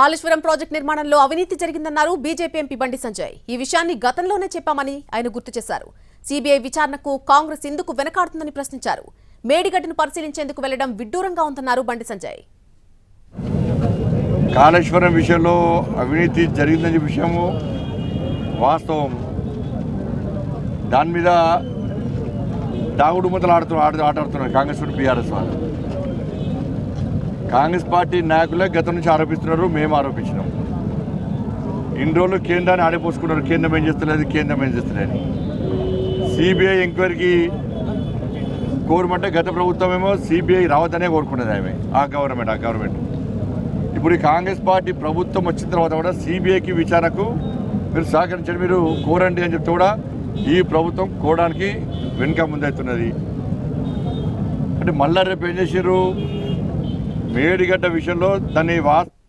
Kaleshwaram project నిర్మాణంలో అవినీతి జరిగిందన్నారు బీజేపీ ఎంపీ బండి సంజయ్. ఈ విషయాన్ని గతంలోనే చెప్పామని ఆయన గుర్తు చేశారు. సిబిఐ విచారణకు కాంగ్రెస్ ఎందుకు వెనకాడుతుందని ప్రశ్నించారు. మేడిగడ్డను పరిశీలించేందుకు వెళ్ళడం విడ్డూరంగా ఉందన్నారు బండి సంజయ్. కాళేశ్వరం విషయంలో అవినీతి జరిగిందనే విషయము వాస్తవం. దాని మీద దాగుడు ముద్దలు ఆడుతూ ఆడుతూ ఆటాడుతున్నారు కాంగ్రెస్ బీఆర్ఎస్ వాళ్ళు. కాంగ్రెస్ పార్టీ నాయకులే గత నుంచి ఆరోపిస్తున్నారు మేము ఆరోపించినాం. ఇన్ని రోజులు కేంద్రాన్ని ఆడిపోసుకున్నారు కేంద్రం ఏం చేస్తలేదు కేంద్రం ఏం చేస్తలేదు. సిబిఐ ఎంక్వైరీకి కోరమంటే గత ప్రభుత్వం ఏమో సిబిఐ రావద్దనే కోరుకున్నది ఆమె ఆ గవర్నమెంట్ ఆ గవర్నమెంట్. ఇప్పుడు ఈ కాంగ్రెస్ పార్టీ ప్రభుత్వం వచ్చిన తర్వాత కూడా సిబిఐకి విచారణకు మీరు సహకరించండి మీరు కోరండి అని చెప్తే కూడా ఈ ప్రభుత్వం కోవడానికి వెనుక ముందవుతున్నది అంటే మళ్ళా రేపు ఏం చేసారు మేడిగడ్డ విషయంలో దాన్ని వాస్తవ